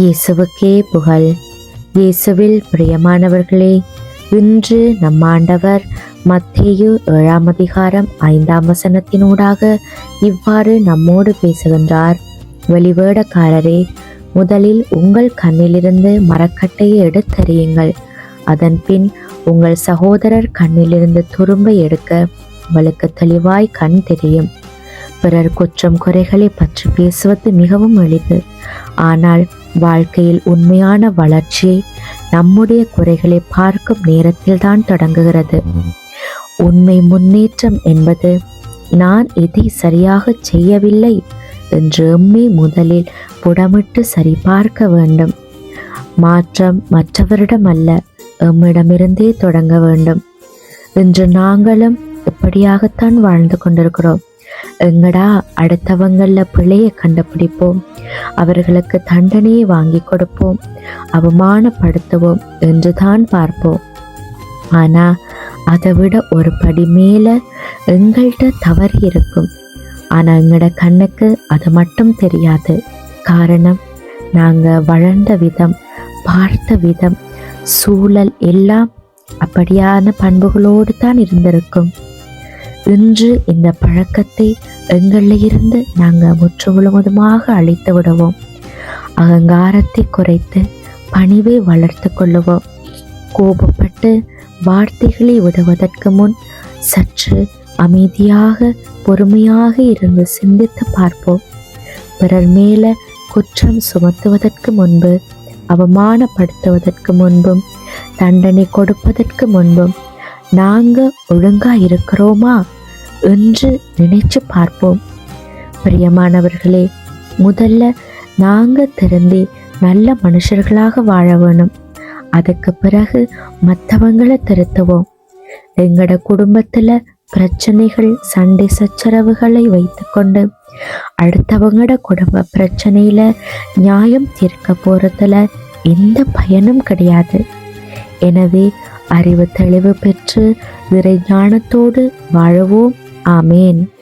இயேசுவுக்கே புகழ். இயேசுவில் பிரியமானவர்களே இன்று நம் ஆண்டவர் மத்தேயு ஏழாம் அதிகாரம் ஐந்தாம் வசனத்தினூடாக இவ்வாறு நம்மோடு பேசுகின்றார். வெளிவேடக்காரரே முதலில் உங்கள் கண்ணிலிருந்து மரக்கட்டையை எடுத்தறியுங்கள். அதன் பின் உங்கள் சகோதரர் கண்ணிலிருந்து துரும்பை எடுக்க உங்களுக்கு தெளிவாய் கண் தெரியும். பிறர் குற்றம் குறைகளை பற்றி பேசுவது மிகவும் எளிது. ஆனால் வாழ்க்கையில் உண்மையான வளர்ச்சி நம்முடைய குறைகளை பார்க்கும் நேரத்தில் தான் தொடங்குகிறது. உண்மை முன்னேற்றம் என்பது நான் இதை சரியாக செய்யவில்லை என்று முதலில் புடமிட்டு சரிபார்க்க வேண்டும். மாற்றம் மற்றவரிடம் அல்ல எம்மிடமிருந்தே தொடங்க வேண்டும். இன்று நாங்களும் இப்படியாகத்தான் வாழ்ந்து கொண்டிருக்கிறோம். எங்கடா அடுத்தவங்களில் பிழையை கண்டுபிடிப்போம்? அவர்களுக்கு தண்டனையை வாங்கி கொடுப்போம். அவமானப்படுத்துவோம் என்று தான் பார்ப்போம். ஆனால் அதை விட ஒரு படி மேலே எங்கள்கிட்ட தவறு இருக்கும். ஆனால் எங்களோட கண்ணுக்கு அது மட்டும் தெரியாது. காரணம் நாங்கள் வளர்ந்த விதம் பார்த்த விதம் சூழல் எல்லாம் அப்படியான பண்புகளோடு தான் இருந்திருக்கும். இன்று இந்த பழக்கத்தை எங்களில் இருந்து நாங்கள் முற்று முழுவதுமாக அழித்து விடுவோம். அகங்காரத்தை குறைத்து பணிவை வளர்த்து கொள்ளுவோம். கோபப்பட்டு வார்த்தைகளை விடுவதற்கு முன் சற்று அமைதியாக பொறுமையாக இருந்து சிந்தித்து பார்ப்போம். பிறர் மேல குற்றம் சுமத்துவதற்கு முன்பு அவமானப்படுத்துவதற்கு முன்பும் தண்டனை கொடுப்பதற்கு முன்பும் நாங்க ஒழுங்கா இருக்கிறோமா என்று நினைச்சு பார்ப்போம். பிரியமானவர்களே முதல்ல நாங்க திறந்தே நல்ல மனுஷர்களாக வாழ வேணும். அதுக்கு பிறகு மற்றவங்களை திருத்துவோம். எங்களோட குடும்பத்துல பிரச்சனைகள் சண்டை சச்சரவுகளை வைத்துக்கொண்டு அடுத்தவங்களோட குடும்ப பிரச்சனையில நியாயம் தீர்க்க போறதுல எந்த பயனும் கிடையாது. எனவே அறிவு தெளிவு பெற்று இறை ஞானத்தோடு வாழவோம். ஆமேன்.